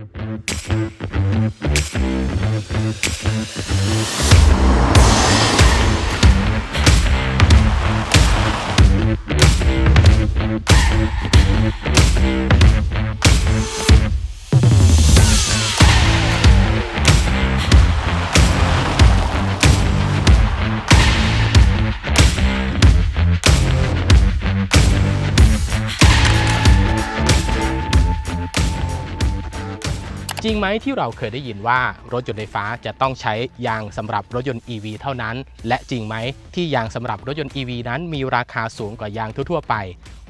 We'll จริงไหมที่เราเคยได้ยินว่ารถยนต์ไฟฟ้าจะต้องใช้ยางสำหรับรถยนต์ EV เท่านั้น และจริงไหมที่ยางสำหรับรถยนต์ EV นั้นมีราคาสูงกว่ายางทั่ว ๆ ไป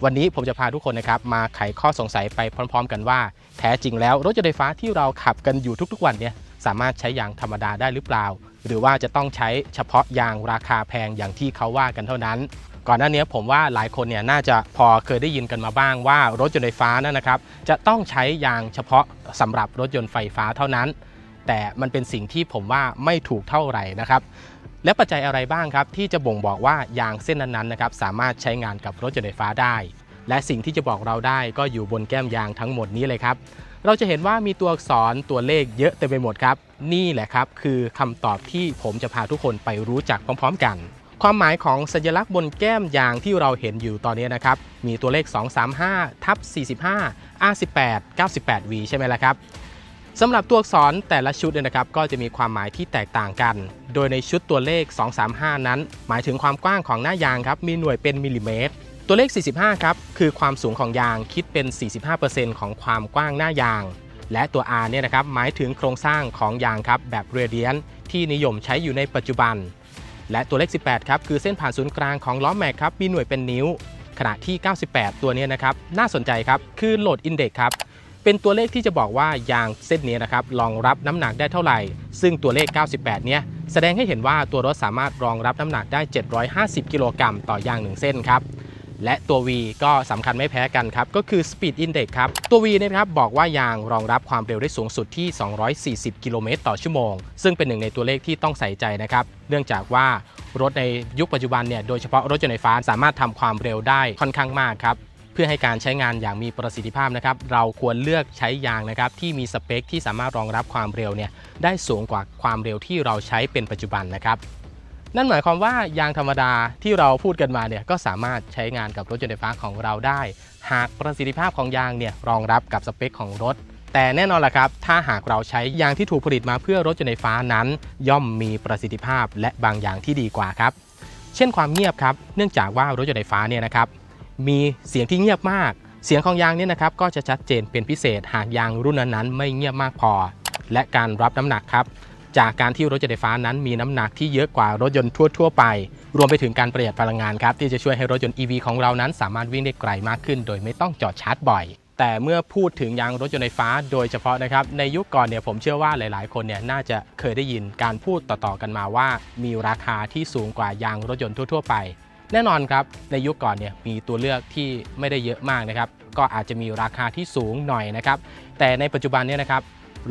วันนี้ผมจะพาทุกคนนะครับมาไขข้อสงสัยไปพร้อม ๆ กันว่า แท้จริงแล้วรถยนต์ไฟฟ้าที่เราขับกันอยู่ทุกๆ วันเนี่ยสามารถใช้ยางธรรมดาได้หรือเปล่า หรือว่าจะต้องใช้เฉพาะยางราคาแพงอย่างที่เขาว่ากันเท่านั้น ก่อนหน้านี้ผมว่าหลายคนเนี่ยน่าจะพอเคยได้ยินกันมาบ้างว่ารถยนต์ไฟฟ้านั่นนะครับ จะต้องใช้ยางเฉพาะสำหรับรถยนต์ไฟฟ้าเท่านั้น แต่มันเป็นสิ่งที่ผมว่าไม่ถูกเท่าไหร่นะครับและปัจจัยอะไรบ้างครับ ที่จะบ่งบอกว่ายางเส้นนั้นๆนะครับสามารถใช้งานกับรถยนต์ไฟฟ้าได้ และสิ่งที่จะบอกเราได้ก็อยู่บนแก้มยางทั้งหมดนี้เลยครับ เราจะเห็นว่ามีตัวอักษรตัวเลขเยอะเต็มไปหมดครับ นี่แหละครับคือคำตอบที่ผมจะพาทุกคนไปรู้จักพร้อม ๆ กัน ความหมายของสัญลักษณ์บนแก้มยางที่เราเห็นอยู่ตอนนี้นะครับ มีตัวเลข 235ทับ45 R18 98V ใช่ไหมล่ะครับสำหรับตัวอักษรแต่ละชุดเนี่ยนะครับ ก็จะมีความหมายที่แตกต่างกัน โดยในชุดตัวเลข 235 นั้น หมายถึงความกว้างของหน้ายางครับ มีหน่วยเป็นมิลลิเมตร ตัวเลข 45 ครับ คือความสูงของยางคิดเป็น 45%ของความกว้างหน้ายาง และตัว R เนี่ยนะครับ หมายถึงโครงสร้างของยางครับแบบเรเดียนที่นิยมใช้อยู่ในปัจจุบัน และตัวเลข 18 ครับ คือเส้นผ่านศูนย์กลางของล้อแม็กครับ มีหน่วยเป็นนิ้ว ขณะที่ 98 ตัวนี้นะครับ น่าสนใจครับ คือโหลดอินเด็กครับ เป็นตัวเลขที่จะบอกว่ายางเส้นนี้นะครับ รองรับน้ำหนักได้เท่าไหร่ ซึ่งตัวเลข 98 เนี้ยแสดงให้เห็นว่าตัวรถสามารถรองรับน้ำหนักได้ 750 กิโลกรัมต่อยาง 1 เส้นครับ และตัว V ก็สำคัญไม่แพ้กันครับ ก็คือ Speed Index ครับ ตัว V เนี่ยนะครับบอกว่ายางรองรับความเร็วได้สูงสุดที่ 240 กิโลเมตรต่อชั่วโมง ซึ่งเป็นหนึ่งในตัวเลขที่ต้องใส่ใจนะครับ เนื่องจากว่ารถในยุคปัจจุบันเนี่ยโดยเฉพาะรถยนต์ไฟฟ้าสามารถทำความเร็วได้ค่อนข้างมากครับเพื่อให้การใช้งานอย่างมีประสิทธิภาพนะครับ เราควรเลือกใช้ยางนะครับที่มีสเปคที่สามารถรองรับความเร็วเนี่ยได้สูงกว่าความเร็วที่เราใช้เป็นปัจจุบันนะครับ นั่นหมายความว่ายางธรรมดาที่เราพูดกันมาเนี่ยก็สามารถใช้งานกับรถยนต์ไฟฟ้าของเราได้ หากประสิทธิภาพของยางเนี่ยรองรับกับสเปคของรถ แต่แน่นอนละครับ ถ้าหากเราใช้ยางที่ถูกผลิตมาเพื่อรถยนต์ไฟฟ้านั้น ย่อมมีประสิทธิภาพและบางอย่างที่ดีกว่าครับ เช่นความเงียบครับ เนื่องจากว่ารถยนต์ไฟฟ้าเนี่ยนะครับมีเสียงที่เงียบมาก เสียงของยางเนี่ยนะครับก็จะชัดเจนเป็นพิเศษหากยางรุ่นนั้นๆไม่เงียบมากพอ และการรับน้ำหนักครับ จากการที่รถยนต์ไฟฟ้านั้นมีน้ำหนักที่เยอะกว่ารถยนต์ทั่ว ๆ ไป รวมไปถึงการประหยัดพลังงานครับที่จะช่วยให้รถยนต์ EV ของเรานั้นสามารถวิ่งได้ไกลมากขึ้น โดยไม่ต้องจอดชาร์จบ่อย แต่เมื่อพูดถึงยางรถยนต์ไฟฟ้าโดยเฉพาะนะครับในยุคก่อนเนี่ยผมเชื่อว่าหลาย ๆ คนเนี่ยน่าจะเคยได้ยินการพูดต่อๆกันมาว่า มีราคาที่สูงกว่ายางรถยนต์ทั่ว ๆ ไป แน่นอนครับในยุคก่อนเนี่ยมีตัวเลือกที่ไม่ได้เยอะมากนะครับก็อาจจะมีราคาที่สูงหน่อยนะครับแต่ในปัจจุบันเนี่ยนะครับ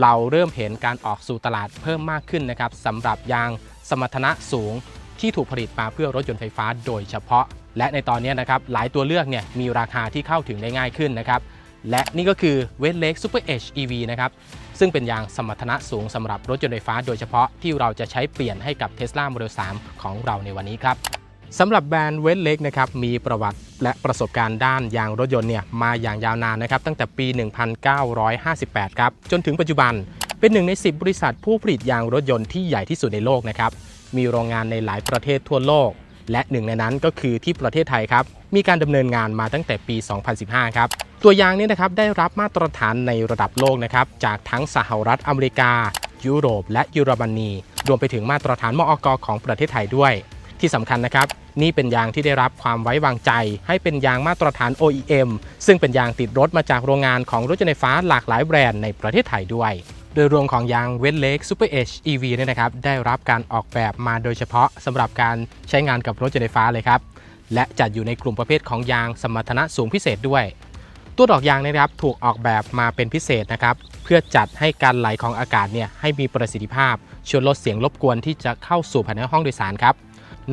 เราเริ่มเห็นการออกสู่ตลาดเพิ่มมากขึ้นนะครับสำหรับยางสมรรถนะสูงที่ถูกผลิตมาเพื่อรถยนต์ไฟฟ้าโดยเฉพาะ และในตอนนี้นะครับหลายตัวเลือกเนี่ยมีราคาที่เข้าถึงได้ง่ายขึ้นนะครับและนี่ก็คือ w e t l a k e Super Edge EV นะครับซึ่งเป็นยางสมรรถนะสูงสำหรับรถยนต์ไฟฟ้าโดยเฉพาะที่เราจะใช้เปลี่ยนให้กับ Tesla Model 3 ของเราในวันนี้ครับ สำหรับแบรนด์เวทเล็กนะครับมีประวัติและประสบการณ์ด้านยางรถยนต์เนี่ยมาอย่างยาวนานนะครับตั้งแต่ปี 1958 ครับจนถึงปัจจุบันเป็นหนึ่งใน 10 บริษัทผู้ผลิตยางรถยนต์ที่ใหญ่ที่สุดในโลกนะครับมีโรงงานในหลายประเทศทั่วโลก และหนึ่งในนั้นก็คือที่ประเทศไทยครับมีการดำเนินงานมาตั้งแต่ปี 2015 ครับตัวยางนี้นะครับได้รับมาตรฐานในระดับโลกนะครับจากทั้งสหรัฐอเมริกา ยุโรป และเยอรมนีรวมไปถึงมาตรฐานมอกของประเทศไทยด้วย ที่สำคัญนะครับ นี่เป็นยางที่ได้รับความไว้วางใจ ให้เป็นยางมาตรฐาน OEM ซึ่งเป็นยางติดรถมาจากโรงงานของรถยนต์ไฟฟ้าหลากหลายแบรนด์ในประเทศไทยด้วย โดยรวมของยางเว t เ a k e Super Edge EV เนี่ยนะครับได้รับการออกแบบมาโดยเฉพาะสำหรับการใช้งานกับรถยนต์ไฟฟ้าเลยครับและจัดอยู่ในกลุ่มประเภทของยางสมรรถนะสูงพิเศษด้วย ตัวดอกยางนะครับถูกออกแบบมาเป็นพิเศษนะครับเพื่อจัดให้การไหลของอากาศเนี่ยให้มีประสิทธิภาพช่วยลดเสียงรบกวนที่จะเข้าสู่ภายในห้องโดยสารครับ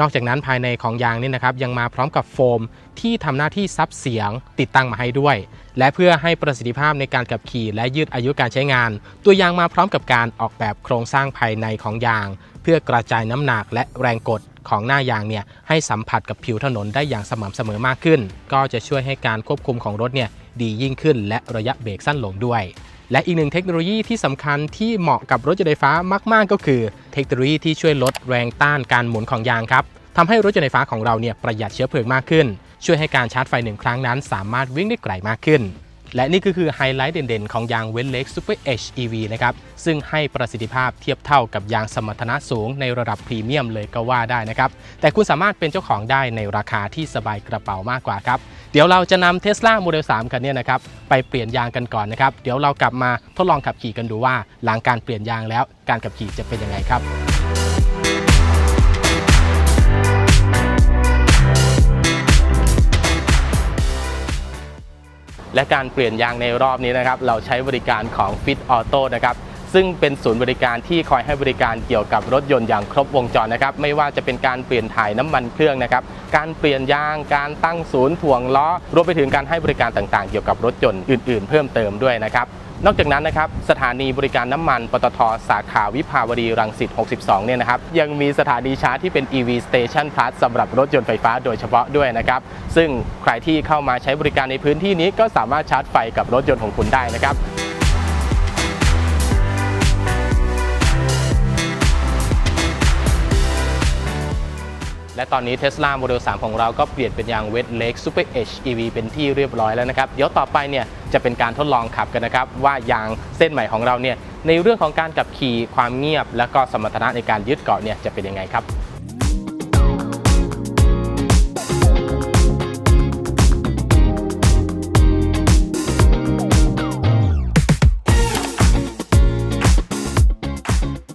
นอกจากนั้นภายในของยางนี่นะครับยังมาพร้อมกับโฟมที่ทำหน้าที่ซับเสียงติดตั้งมาให้ด้วย และเพื่อให้ประสิทธิภาพในการขับขี่และยืดอายุการใช้งาน ตัวยางมาพร้อมกับการออกแบบโครงสร้างภายในของยาง เพื่อกระจายน้ำหนักและแรงกดของหน้ายางเนี่ยให้สัมผัสกับผิวถนนได้อย่างสม่ำเสมอมากขึ้น ก็จะช่วยให้การควบคุมของรถเนี่ยดียิ่งขึ้น และระยะเบรกสั้นลงด้วย และอีกหนึ่งเทคโนโลยีที่สำคัญที่เหมาะกับรถยนต์ไฟฟ้ามาก ๆ ก็คือ เทคโนโลยีที่ช่วยลดแรงต้านการหมุนของยางครับทำให้รถยนต์ไฟฟ้าของเราเนี่ยประหยัดเชื้อเพลิงมากขึ้น ช่วยให้การชาร์จไฟหนึ่งครั้งนั้น สามารถวิ่งได้ไกลมากขึ้น และนี่ก็คือไฮไลท์เด่นๆ ของยางเวลเล็ก Super H EV นะครับ ซึ่งให้ประสิทธิภาพเทียบเท่ากับยางสมรรถนะสูงในระดับพรีเมียมเลยก็ว่าได้นะครับ แต่คุณสามารถเป็นเจ้าของได้ในราคาที่สบายกระเป๋ามากกว่าครับ เดี๋ยวเราจะนำ Tesla Model 3 คันเนี้นะครับ ไปเปลี่ยนยางกันก่อนนะครับ เดี๋ยวเรากลับมาทดลองขับขี่กันดูว่าหลังการเปลี่ยนยางแล้วการขับขี่จะเป็นยังไงครับ และการเปลี่ยนยางในรอบนี้นะครับ เราใช้บริการของ Fit Auto นะครับ ซึ่งเป็นศูนย์บริการที่คอยให้บริการเกี่ยวกับรถยนต์อย่างครบวงจรนะครับ ไม่ว่าจะเป็นการเปลี่ยนถ่ายน้ำมันเครื่องนะครับ การเปลี่ยนยาง การตั้งศูนย์ถ่วงล้อ รวมไปถึงการให้บริการต่างๆ เกี่ยวกับรถยนต์อื่นๆ เพิ่มเติมด้วยนะครับนอกจากนั้นนะครับสถานีบริการน้ำมันปตทสาขาวิภาวดีรังสิต 62 เนี่ยนะครับยังมีสถานีชาร์จที่เป็น EV Station Plus สำหรับรถยนต์ไฟฟ้าโดยเฉพาะด้วยนะครับ ซึ่งใครที่เข้ามาใช้บริการในพื้นที่นี้ก็สามารถชาร์จไฟกับรถยนต์ของคุณได้นะครับ ตอนนี้ Tesla Model 3 ของเราก็เปลี่ยนเป็นยาง Wet Lake Super H EV เป็นที่เรียบร้อยแล้วนะครับ เดี๋ยวต่อไปเนี่ยจะเป็นการทดลองขับกันนะครับ ว่ายางเส้นใหม่ของเราเนี่ยในเรื่องของการขับขี่ความเงียบ และก็สมรรถนะในการยึดเกาะเนี่ยจะเป็นยังไงครับ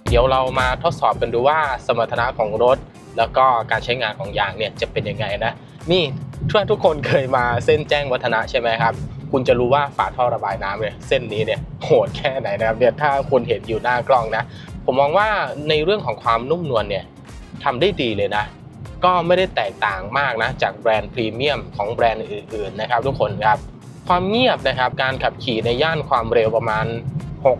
เดี๋ยวเรามาทดสอบกันดูว่าสมรรถนะของรถ แล้วก็การใช้งานของยางเนี่ยจะเป็นยังไงนะ นี่ทุกทุกคนเคยมาเส้นแจ้งวัฒนะใช่ไหมครับ คุณจะรู้ว่าฝาท่อระบายน้ำเนี่ยเส้นนี้เนี่ยโหดแค่ไหนนะครับเนี่ยถ้าคุณเห็นอยู่หน้ากล้องนะ ผมมองว่าในเรื่องของความนุ่มนวลเนี่ยทำได้ดีเลยนะ ก็ไม่ได้แตกต่างมากนะ จากแบรนด์พรีเมียมของแบรนด์อื่นๆนะครับ ทุกคนครับความเงียบนะครับการขับขี่ในย่านความเร็วประมาณ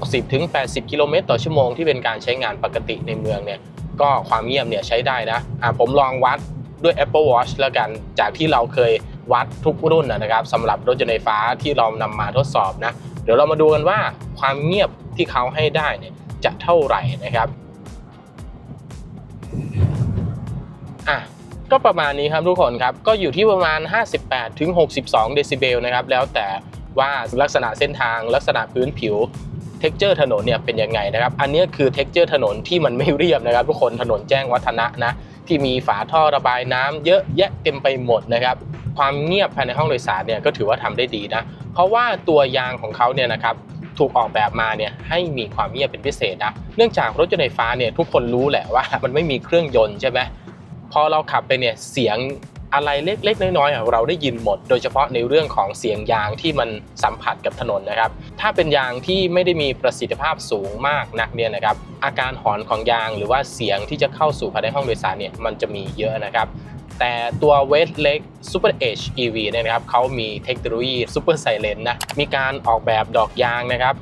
60-80 กิโลเมตรต่อชั่วโมงที่เป็นการใช้งานปกติในเมืองเนี่ย ก็ความเงียบเนี่ยใช้ได้นะอะผมลองวัดด้วย Apple Watch แล้วกันจากที่เราเคยวัดทุกรุ่นนะครับสำหรับรถยนต์ไฟฟ้าที่เรานำมาทดสอบนะ เดี๋ยวเรามาดูกันว่าความเงียบที่เขาให้ได้เนี่ยจะเท่าไหร่นะครับอะก็ประมาณนี้ครับทุกคนครับ ก็อยู่ที่ประมาณ 58ถึง62 เดซิเบลนะครับ แล้วแต่ว่าลักษณะเส้นทางลักษณะพื้นผิว เท็กเจอร์ถนนเนี่ยเป็นยังไงนะครับ อันนี้คือเท็กเจอร์ถนนที่มันไม่เรียบนะครับ ทุกคนถนนแจ้งวัฒนะนะที่มีฝาท่อระบายน้ำเยอะแยะเต็มไปหมดนะครับ ความเงียบภายในห้องโดยสารเนี่ยก็ถือว่าทำได้ดีนะ เพราะว่าตัวยางของเขาเนี่ยนะครับถูกออกแบบมาเนี่ยให้มีความเงียบเป็นพิเศษนะ เนื่องจากรถยนต์ไฟฟ้าเนี่ยทุกคนรู้แหละว่ามันไม่มีเครื่องยนต์ใช่ไหมพอเราขับไปเนี่ยเสียง อะไรเล็กๆ น้อยๆเราได้ยินหมด โดยเฉพาะในเรื่องของเสียงยางที่มันสัมผัสกับถนนนะครับ ถ้าเป็นยางที่ไม่ได้มีประสิทธิภาพสูงมากนักเนี่ยนะครับ อาการหอนของยางหรือว่าเสียงที่จะเข้าสู่ภายในห้องโดยสารเนี่ยมันจะมีเยอะนะครับแต่ตัว w e t l e g Super H EV เนี่ยนะครับเขามีเทคโนโลยี Super Silent นะ มีการออกแบบดอกยางนะครับ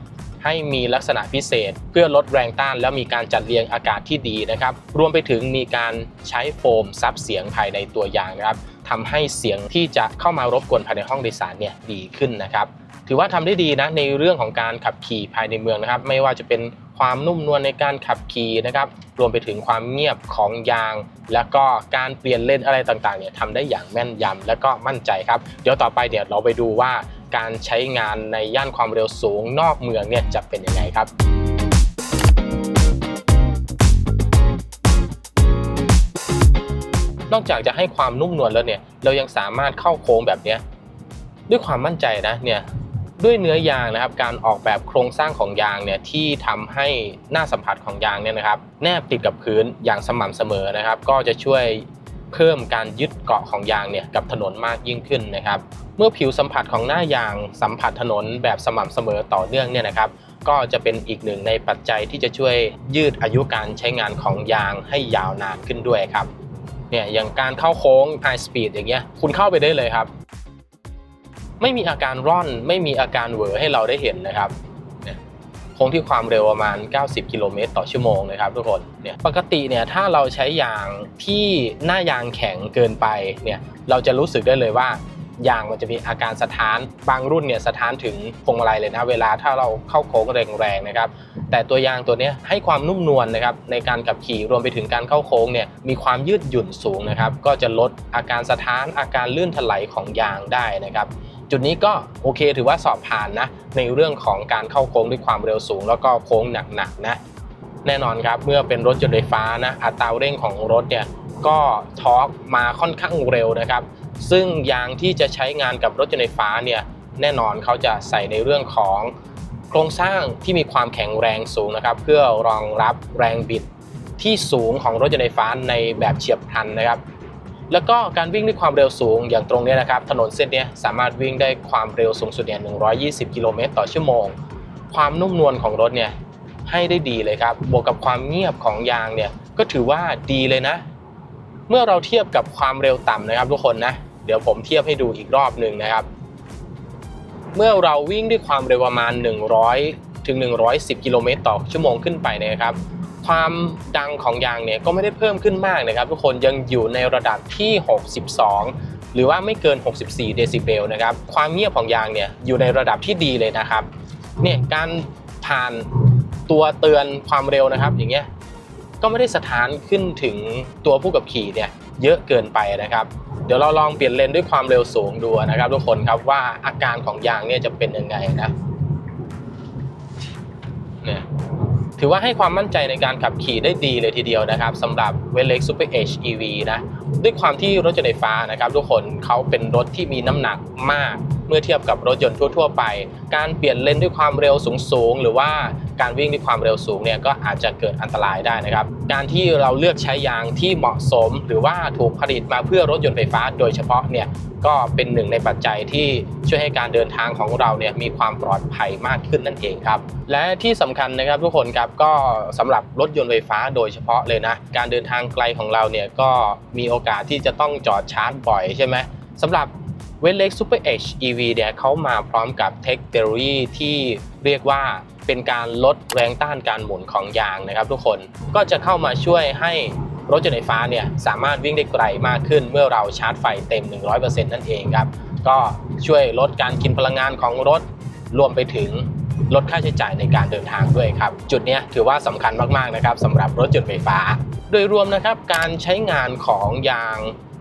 ให้มีลักษณะพิเศษ เพื่อลดแรงต้านแล้วมีการจัดเรียงอากาศที่ดีนะครับ รวมไปถึงมีการใช้โฟมซับเสียงภายในตัวยางนะครับทำให้เสียงที่จะเข้ามารบกวนภายในห้องโดยสารเนี่ยดีขึ้นนะครับ ถือว่าทำได้ดีนะในเรื่องของการขับขี่ภายในเมืองนะครับ ไม่ว่าจะเป็นความนุ่มนวลในการขับขี่นะครับ รวมไปถึงความเงียบของยาง แล้วก็การเปลี่ยนเลนอะไรต่างๆเนี่ยทำได้อย่างแม่นยำและก็มั่นใจครับ เดี๋ยวต่อไปเดี๋ยวเราไปดูว่า การใช้งานในย่านความเร็วสูงนอกเมืองเนี่ยจะเป็นยังไงครับนอกจากจะให้ความนุ่มนวลแล้วเนี่ยเรายังสามารถเข้าโค้งแบบนี้ด้วยความมั่นใจนะเนี่ยด้วยเนื้อยางนะครับการออกแบบโครงสร้างของยางเนี่ยที่ทำให้หน้าสัมผัสของยางเนี่ยนะครับ แนบติดกับพื้นอย่างสม่ำเสมอนะครับ ก็จะช่วย เพิ่มการยึดเกาะของยางเนี่ยกับถนนมากยิ่งขึ้นนะครับ เมื่อผิวสัมผัสของหน้ายางสัมผัสถนนแบบสม่ำเสมอต่อเนื่องเนี่ยนะครับ ก็จะเป็นอีกหนึ่งในปัจจัยที่จะช่วยยืดอายุการใช้งานของยางให้ยาวนานขึ้นด้วยครับเนี่ยอย่างการเข้าโค้ง high speed อย่างเงี้ยคุณเข้าไปได้เลยครับ ไม่มีอาการร่อน ไม่มีอาการเหวอให้เราได้เห็นนะครับ งที่ความเร็วประมาณ 90 กิโลเมตรต่อชั่วโมงนะครับทุกคนเนี่ยปกติเนี่ยถ้าเราใช้ยางที่หน้ายางแข็งเกินไปเนี่ยเราจะรู้สึกได้เลยว่ายางมันจะมีอาการสะท้านบางรุ่นเนี่ยสะท้านถึงพวงมาลัยเลยนะเวลาถ้าเราเข้าโค้งแรงๆนะครับแต่ตัวยางตัวนี้ให้ความนุ่มนวลนะครับในการขับขี่รวมไปถึงการเข้าโค้งเนี่ยมีความยืดหยุ่นสูงนะครับก็จะลดอาการสะท้านอาการลื่นถลายของยางได้นะครับ จุดนี้ก็โอเคถือว่าสอบผ่านนะ ในเรื่องของการเข้าโค้งด้วยความเร็วสูง แล้วก็โค้งหนักๆนะแน่นอนครับเมื่อเป็นรถยนต์ไฟฟ้านะอัตราเร่งของรถเนี่ยก็ทอร์กมาค่อนข้างเร็วนะครับ ซึ่งยางที่จะใช้งานกับรถยนต์ไฟฟ้าเนี่ยแน่นอนเขาจะใส่ในเรื่องของโครงสร้างที่มีความแข็งแรงสูงนะครับ เพื่อรองรับแรงบิดที่สูงของรถยนต์ไฟฟ้าในแบบเฉียบพลันนะครับ แล้วก็การวิ่งด้วยความเร็วสูงอย่างตรงนี้นะครับ ถนนเส้นนี้สามารถวิ่งได้ความเร็วสูงสุดเนี่ย120 กิโลเมตรต่อชั่วโมง ความนุ่มนวลของรถเนี่ยให้ได้ดีเลยครับ บวกกับความเงียบของยางเนี่ยก็ถือว่าดีเลยนะ เมื่อเราเทียบกับความเร็วต่ำนะครับทุกคนนะ เดี๋ยวผมเทียบให้ดูอีกรอบหนึ่งนะครับ เมื่อเราวิ่งด้วยความเร็วประมาณ 100 ถึง 110 กิโลเมตรต่อชั่วโมงขึ้นไปนะครับ ความดังของยางเนี่ยก็ไม่ได้เพิ่มขึ้นมากนะครับ ทุกคนยังอยู่ในระดับที่ 62 หรือว่าไม่เกิน 64 เดซิเบลนะครับ ความเงียบของยางเนี่ยอยู่ในระดับที่ดีเลยนะครับ เนี่ยการผ่านตัวเตือนความเร็วนะครับ อย่างเงี้ยก็ไม่ได้สถานขึ้นถึงตัวผู้ขับขี่เนี่ยเยอะเกินไปนะครับ เดี๋ยวเราลองเปลี่ยนเลนด้วยความเร็วสูงดูนะครับ ทุกคนครับว่าอาการของยางเนี่ยจะเป็นยังไงนะเนี่ย ถือว่าให้ความมั่นใจในการขับขี่ได้ดีเลยทีเดียวนะครับสำหรับเวลเล็กซูเปอร์เอชอีวีนะด้วยความที่รถยนต์ไฟฟ้านะครับทุกคนเขาเป็นรถที่มีน้ำหนักมาก เมื่อเทียบกับรถยนต์ทั่ว ๆ ไป การเปลี่ยนเลนด้วยความเร็วสูงๆ หรือว่า การวิ่งด้วยความเร็วสูงเนี่ยก็อาจจะเกิดอันตรายได้นะครับ การที่เราเลือกใช้ยางที่เหมาะสม หรือว่าถูกผลิตมาเพื่อรถยนต์ไฟฟ้า โดยเฉพาะเนี่ยก็เป็นหนึ่งในปัจจัยที่ช่วยให้การเดินทางของเราเนี่ยมีความปลอดภัยมากขึ้นนั่นเองครับ และที่สำคัญนะครับทุกคนครับก็สำหรับรถยนต์ไฟฟ้าโดยเฉพาะเลยนะการเดินทางไกลของเราเนี่ยก็มีโอกาสที่จะต้องจอดชาร์จบ่อยใช่ไหมสำหรับเวลเล็กซูเปอร์เอช EV เนี่ยเขามาพร้อมกับเทคโนโลยีที่เรียกว่า เป็นการลดแรงต้านการหมุนของยางนะครับ ทุกคนก็จะเข้ามาช่วยให้รถยนต์ไฟฟ้าเนี่ยสามารถวิ่งได้ไกลมากขึ้นเมื่อเราชาร์จไฟเต็ม 100%นั่นเองครับก็ช่วยลดการกินพลังงานของรถรวมไปถึงลดค่าใช้จ่ายในการเดินทางด้วยครับ จุดนี้ถือว่าสำคัญมากๆนะครับสำหรับรถยนต์ไฟฟ้า โดยรวมนะครับการใช้งานของยาง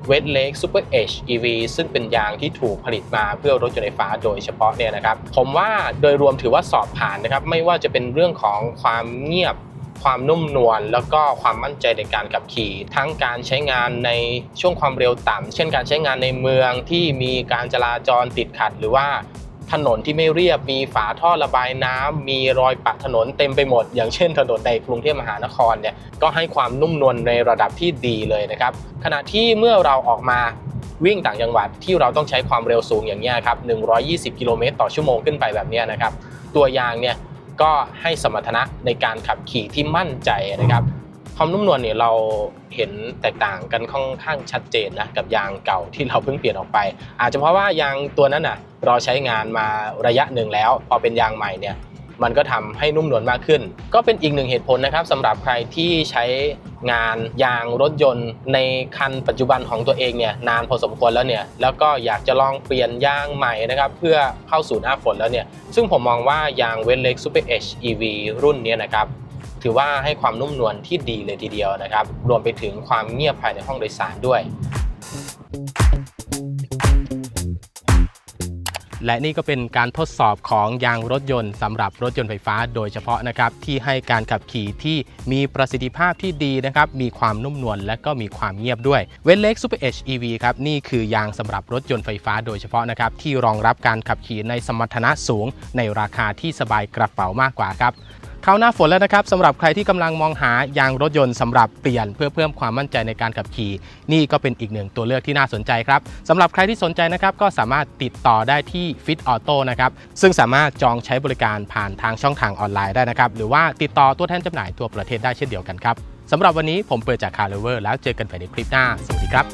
เวทเลกซูเปอร์เอชอีวีซึ่งเป็นยางที่ถูกผลิตมาเพื่อรถยนต์ไฟฟ้าโดยเฉพาะเนี่ยนะครับ ผมว่าโดยรวมถือว่าสอบผ่านนะครับ ไม่ว่าจะเป็นเรื่องของความเงียบความนุ่มนวลแล้วก็ความมั่นใจในการขับขี่ ทั้งการใช้งานในช่วงความเร็วต่ำเช่นการใช้งานในเมืองที่มีการจราจรติดขัด หรือว่า ถนนที่ไม่เรียบมีฝาท่อระบายน้ำมีรอยปะถนนเต็มไปหมด อย่างเช่น ถนนในกรุงเทพมหานครเนี่ยก็ให้ความนุ่มนวลในระดับที่ดีเลยนะครับขณะที่เมื่อเราออกมาวิ่งต่างจังหวัดที่เราต้องใช้ความเร็วสูงอย่างนี้ครับ 120 กิโลเมตรต่อชั่วโมงขึ้นไปแบบนี้นะครับ ตัวยางเนี่ยก็ให้สมรรถนะในการขับขี่ที่มั่นใจนะครับ ความนุ่มนวลเนี่ยเราเห็นแตกต่างกันค่อนข้างชัดเจนนะกับยางเก่าที่เราเพิ่งเปลี่ยนออกไป อาจจะเพราะว่ายางตัวนั้นน่ะ เราใช้งานมาระยะหนึ่งแล้ว พอเป็นยางใหม่เนี่ยมันก็ทำให้นุ่มนวลมากขึ้น ก็เป็นอีกหนึ่งเหตุผลนะครับสำหรับใครที่ใช้งานยางรถยนต์ ในคันปัจจุบันของตัวเองเนี่ยนานพอสมควรแล้วเนี่ยแล้วก็อยากจะลองเปลี่ยนยางใหม่นะครับเพื่อเข้าสู่หน้าฝนแล้วเนี่ยซึ่งผมมองว่ายางเว l เล็กซูเปอร์เอช EV รุ่นนี้นะครับถือว่าให้ความนุ่มนวลที่ดีเลยทีเดียวนะครับ รวมไปถึงความเงียบภายในห้องโดยสารด้วย และนี่ก็เป็นการทดสอบของยางรถยนต์สำหรับรถยนต์ไฟฟ้าโดยเฉพาะนะครับที่ให้การขับขี่ที่มีประสิทธิภาพที่ดีนะครับมีความนุ่มนวลและก็มีความเงียบด้วยเว l เล็กซูเปอร์เอชีวีครับนี่คือยางสำหรับรถยนต์ไฟฟ้าโดยเฉพาะนะครับที่รองรับการขับขี่ในสมรรถนะสูง ในราคาที่สบายกระเป๋ามากกว่าครับ เข้าหน้าฝนแล้วนะครับสำหรับใครที่กำลังมองหายางรถยนต์สำหรับเปลี่ยนเพื่อเพิ่มความมั่นใจในการขับขี่ นี่ก็เป็นอีกหนึ่งตัวเลือกที่น่าสนใจครับสำหรับใครที่สนใจนะครับก็สามารถติดต่อได้ที่ Fit Auto นะครับซึ่งสามารถจองใช้บริการผ่านทางช่องทางออนไลน์ได้นะครับหรือว่าติดต่อตัวแทนจำหน่ายทั่วประเทศได้เช่นเดียวกันครับสำหรับวันนี้ผมเปิดจากคาร์เลเวอร์แล้วเจอกันใหม่ในคลิปหน้า สวัสดีครับ